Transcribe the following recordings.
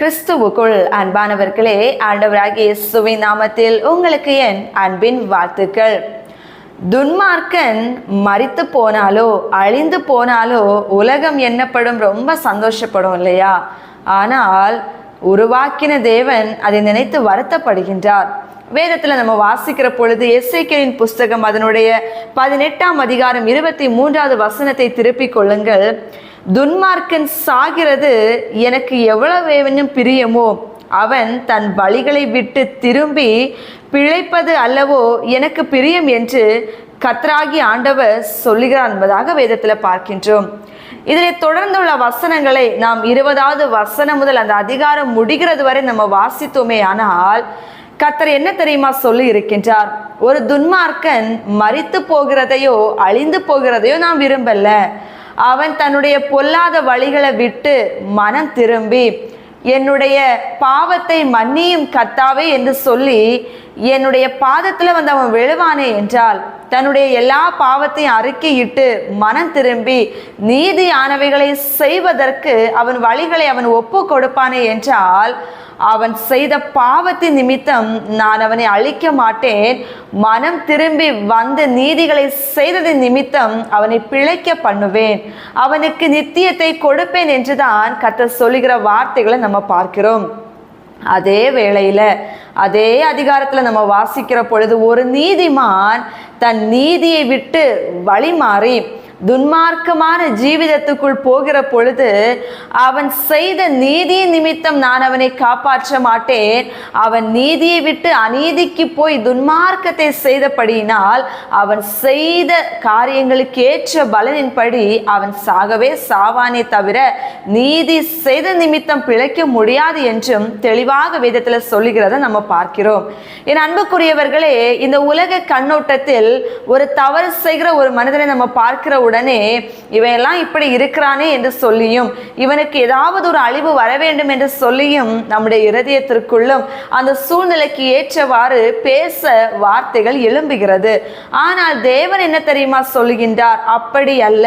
கிறிஸ்துவுக்குள் அன்பானவர்களே ஆண்டவராகிய இயேசுவின் நாமத்தில் உங்களுக்கு என் அன்பின் வாழ்த்துக்கள். துன்மார்க்கன் மறித்து போனாலோ அழிந்து போனாலோ உலகம் என்னப்படும் ரொம்ப சந்தோஷப்படும் இல்லையா? ஆனால் உருவாக்கின தேவன் அதை நினைத்து வருத்தப்படுகின்றார். வேதத்தில் நம்ம வாசிக்கிற பொழுது எஸ்ஐக்கியின் புஸ்தகம் அதனுடைய பதினெட்டாம் அதிகாரம் இருபத்தி மூன்றாவது வசனத்தை திருப்பிக் கொள்ளுங்கள். துன்மார்க்கன் சாகிறது எனக்கு எவ்வளவு பிரியமோ? அவன் தன் வழிகளை விட்டு திரும்பி பிழைப்பது அல்லவோ? எனக்கு பிரியம் என்று கத்ராகி ஆண்டவர் சொல்லுகிறார் என்பதாக வேதத்தில் பார்க்கின்றோம். இதனை தொடர்ந்துள்ள வசனங்களை நாம் இருபதாவது வசனம் முதல் அந்த அதிகாரம் முடிகிறது வரை நம்ம வாசித்தோமே. ஆனால் கத்தர் என்ன தெரியுமா சொல்லி இருக்கின்றார்? ஒரு துன்மார்க்கன் மறித்து போகிறதையோ அழிந்து போகிறதையோ நாம் விரும்பல. அவன் தன்னுடைய பொல்லாத வழிகளை விட்டு மனம் திரும்பி என்னுடைய பாவத்தை மன்னியும் கத்தாவே என்று சொல்லி என்னுடைய பாதத்தில் வந்து அவன் விழுவானே என்றால் தன்னுடைய எல்லா பாவத்தையும் அறிக்கையிட்டு மனம் திரும்பி நீதியானவைகளை செய்வதற்கு அவன் வழிகளை அவன் ஒப்பு கொடுப்பானே என்றால் அவன் செய்த பாவத்தின் நிமித்தம் நான் அவனை அழிக்க மாட்டேன். மனம் திரும்பி வந்து நீதிகளை செய்ததின் நிமித்தம் அவனை பிழைக்க பண்ணுவேன். அவனுக்கு நித்தியத்தை கொடுப்பேன் என்றுதான் கத்த சொல்லுகிற வார்த்தைகளை நம்ம பார்க்கிறோம். அதே வேளையில அதே அதிகாரத்தில் நம்ம வாசிக்கிற பொழுது ஒரு நீதிமான் தன் நீதியை விட்டு வழி மாறி துன்மார்க்கமான ஜீவிதத்துக்குள் போகிற பொழுது அவன் செய்த நீதி நிமித்தம் நான் அவனை காப்பாற்ற மாட்டேன். அவன் நீதியை விட்டு அநீதிக்கு போய் துன்மார்க்கத்தை செய்தபடியினால் அவன் செய்த காரியங்களுக்கு ஏற்ற பலனின்படி அவன் சாகவே சாவானே தவிர நீதி செய்த நிமித்தம் பிழைக்க முடியாது என்றும் தெளிவாக வேதத்தில் சொல்லுகிறத நம்ம பார்க்கிறோம். என் அன்புக்குரியவர்களே இந்த உலக கண்ணோட்டத்தில் ஒரு தவறு செய்கிற ஒரு மனிதனை நம்ம பார்க்கிற உடனே இவையெல்லாம் இப்படி இருக்கிறானே என்று சொல்லியும் இவனுக்கு ஏதாவது ஒரு அழிவு வர வேண்டும் என்று சொல்லியும் நம்முடைய இருதயத்திற்குள்ளும் அந்த சூழ்நிலைக்கு ஏற்றவாறு பேச வார்த்தைகள் எழும்புகிறது. ஆனால் தேவன் என்ன தெரியுமா சொல்லுகின்றார்? அப்படி அல்ல.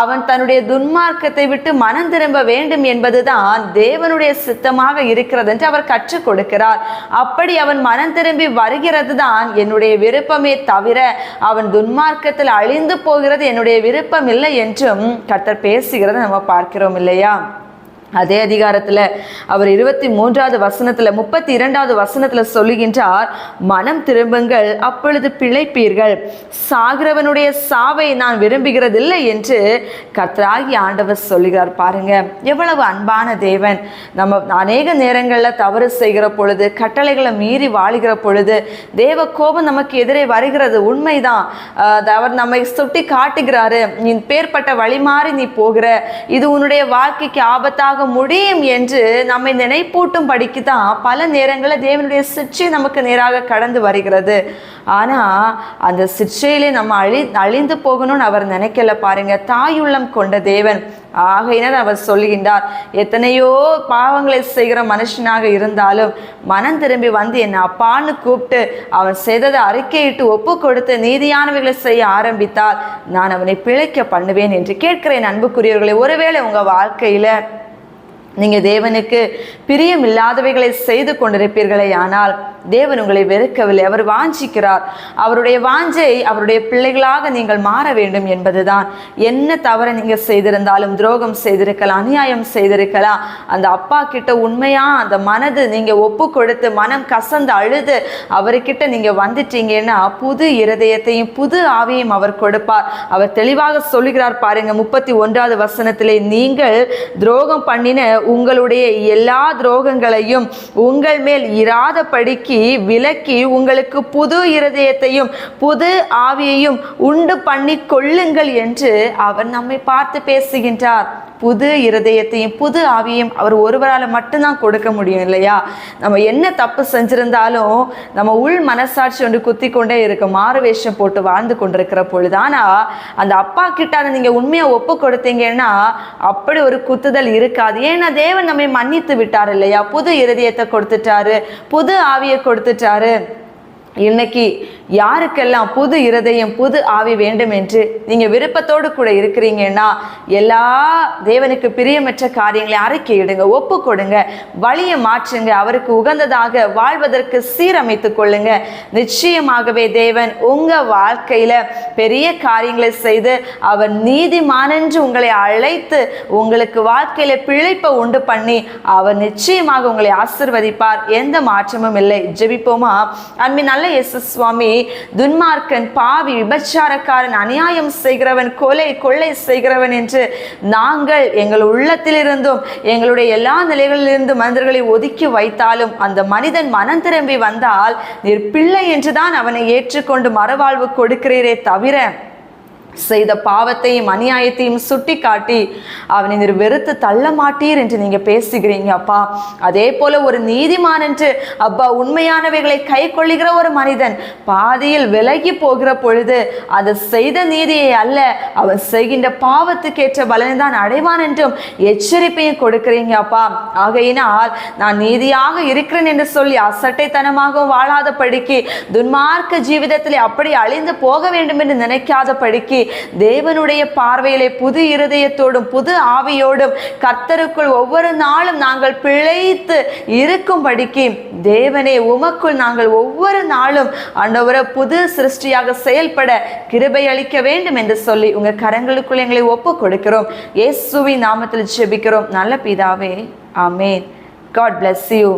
அவன் தன்னுடைய துன்மார்க்கத்தை விட்டு மனம் திரும்ப வேண்டும் என்பதுதான் தேவனுடைய சித்தமாக இருக்கிறது என்று அவர் கற்றுக் கொடுக்கிறார். அப்படி அவன் மனம் திரும்பி வருகிறது தான் என்னுடைய விருப்பமே தவிர அவன் துன்மார்க்கத்தில் அழிந்து போகிறது என்னுடைய விருப்பம் இல்லை என்றும் கர்த்தர் பேசுகிறத நம்ம பார்க்கிறோம் இல்லையா? அதே அதிகாரத்தில் அவர் இருபத்தி மூன்றாவது வசனத்தில் முப்பத்தி இரண்டாவது வசனத்தில் சொல்லுகின்றார் மனம் திரும்புங்கள் அப்பொழுது பிழைப்பீர்கள். சாகிறவனுடைய சாவை நான் விரும்புகிறதில்லை என்று கத்ராகி ஆண்டவர் சொல்லுகிறார். பாருங்க எவ்வளவு அன்பான தேவன். நம்ம அநேக நேரங்களில் தவறு செய்கிற பொழுது கட்டளைகளை மீறி வாழுகிற பொழுது தேவ கோபம் நமக்கு எதிரே வருகிறது. உண்மைதான். அவர் நம்மை சுட்டி காட்டுகிறாரு நீ பேர்பட்ட வழி மாறி நீ போகிற. இது உன்னுடைய வாழ்க்கைக்கு ஆபத்தாக முடியும் என்று நம்மை நினைப்பூட்டும் படிக்கு தான் பல நேரங்களில் தேவனுடைய சிற்றை நமக்கு நேராக கடந்து வருகிறது. ஆனால் அந்த சிற்றையிலே நம்ம அழி அழிந்து போகணும்னு அவர் நினைக்கல பாருங்க. தாயுள்ளம் கொண்ட தேவன். ஆகையினர் அவர் சொல்கின்றார் எத்தனையோ பாவங்களை செய்கிற மனுஷனாக இருந்தாலும் மனம் திரும்பி வந்து என்னை அப்பான்னு கூப்பிட்டு அவன் செய்ததை அறிக்கையிட்டு ஒப்பு கொடுத்து நீதியானவைகளை செய்ய ஆரம்பித்தால் நான் அவனை பிழைக்க பண்ணுவேன் என்று கேட்கிறேன் அன்புக்குரியவர்களை. ஒருவேளை உங்கள் வாழ்க்கையில் நீங்கள் தேவனுக்கு பிரியம் இல்லாதவைகளை செய்து கொண்டிருப்பீர்களே ஆனால் தேவன் உங்களை வெறுக்கவில்லை. அவர் வாஞ்சிக்கிறார். அவருடைய வாஞ்சை அவருடைய பிள்ளைகளாக நீங்கள் மாற வேண்டும் என்பதுதான். என்ன தவறை நீங்கள் செய்திருந்தாலும் துரோகம் செய்திருக்கலாம் அநியாயம் செய்திருக்கலாம் அந்த அப்பா கிட்ட உண்மையாக அந்த மனது நீங்கள் ஒப்பு கொடுத்து மனம் கசந்து அழுது அவர்கிட்ட நீங்கள் வந்துட்டீங்கன்னா புது இருதயத்தையும் புது ஆவியையும் அவர் கொடுப்பார். அவர் தெளிவாக சொல்லுகிறார் பாருங்க முப்பத்தி ஒன்றாவது வசனத்திலே நீங்கள் துரோகம் பண்ணின உங்களுடைய எல்லா துரோகங்களையும் உங்கள் மேல் இராதபடிக்கு விலக்கி உங்களுக்கு புது இருதயத்தையும் புது ஆவியையும் உண்டு பண்ணி கொள்ளுங்கள் என்று அவர் நம்மை பார்த்து பேசுகின்றார். புது இருதயத்தையும் புது ஆவியையும் அவர் ஒருவரால் மட்டும்தான் கொடுக்க முடியும் இல்லையா? நம்ம என்ன தப்பு செஞ்சிருந்தாலும் நம்ம உள் மனசாட்சி ஒன்று குத்தி கொண்டே இருக்க மாறு வேஷம் போட்டு வாழ்ந்து கொண்டிருக்கிற பொழுது. ஆனால் அந்த அப்பா கிட்ட அதை நீங்கள் உண்மையாக ஒப்பு கொடுத்தீங்கன்னா அப்படி ஒரு குத்துதல் இருக்காது. ஏன்னா தேவன் நம்மை மன்னித்து விட்டார் இல்லையா? புது இருதயத்தை கொடுத்துட்டாரு புது ஆவியை கொடுத்துட்டாரு. இன்னைக்கு யாருக்கெல்லாம் புது இருதயம் புது ஆவி வேண்டும் என்று நீங்கள் விருப்பத்தோடு கூட இருக்கிறீங்கன்னா எல்லா தேவனுக்கு பிரியமற்ற காரியங்களை அறிக்கையிடுங்க ஒப்பு கொடுங்க வழியை மாற்றுங்க அவருக்கு உகந்ததாக வாழ்வதற்கு சீரமைத்து கொள்ளுங்க. நிச்சயமாகவே தேவன் உங்கள் வாழ்க்கையில் பெரிய காரியங்களை செய்து அவர் நீதிமானென்று உங்களை அழைத்து உங்களுக்கு வாழ்க்கையில் பிழைப்பை உண்டு பண்ணி அவர் நிச்சயமாக உங்களை ஆசிர்வதிப்பார். எந்த மாற்றமும் இல்லை. ஜெபிப்போமா? அன்பின் நல்ல இயேசு சுவாமி துன்மார்க்கன் பாவி விபச்சாரக்காரன் அநியாயம் செய்கிறவன் கொலை கொள்ளை செய்கிறவன் என்று நாங்கள் எங்கள் உள்ளத்திலிருந்தும் எங்களுடைய எல்லா நிலைகளிலிருந்து மனிதர்களை ஒதுக்கி வைத்தாலும் அந்த மனிதன் மனம் திரும்பி வந்தால் நீர் பிள்ளை என்றுதான் அவனை ஏற்றுக்கொண்டு மறுவாழ்வு கொடுக்கிறீரே தவிர செய்த பாவத்தையும் அநியாயத்தையும் சுட்டி காட்டி அவனை நீர் வெறுத்து தள்ள மாட்டீர் என்று நீங்க பேசுகிறீங்க அப்பா. அதே போல ஒரு நீதிமான் என்று அப்பா உண்மையானவைகளை கை கொள்ளுகிற ஒரு மனிதன் பாதியில் விலகி போகிற பொழுது அது செய்த நீதியை அல்ல அவன் செய்கின்ற பாவத்துக்கேற்ற பலனை தான் அடைவான் என்றும் எச்சரிப்பையும் கொடுக்கிறீங்க அப்பா. ஆகையினால் நான் நீதியாக இருக்கிறேன் என்று சொல்லி அசட்டைத்தனமாக வாழாத படிக்கு துன்மார்க்க ஜீவிதத்தில் அப்படி அழிந்து போக வேண்டும் என்று நினைக்காத படிக்கு தேவனுடைய பார்வையிலே புது இருதயத்தோடும் புது ஆவியோடும் கர்த்தருக்குள் ஒவ்வொரு நாளும் நாங்கள் பிழைத்து இருக்கும்படிக்கு தேவனே உமக்குள் நாங்கள் ஒவ்வொரு நாளும் ஆண்டவரை புது சிருஷ்டியாக செயல்பட கிருபை அளிக்க வேண்டும் என்று சொல்லி உங்க கரங்களுக்குள் எங்களை ஒப்பு கொடுக்கிறோம். இயேசுவின் நாமத்தில் ஜெபிக்கிறோம். நல்ல பிதாவே ஆமேன். God bless you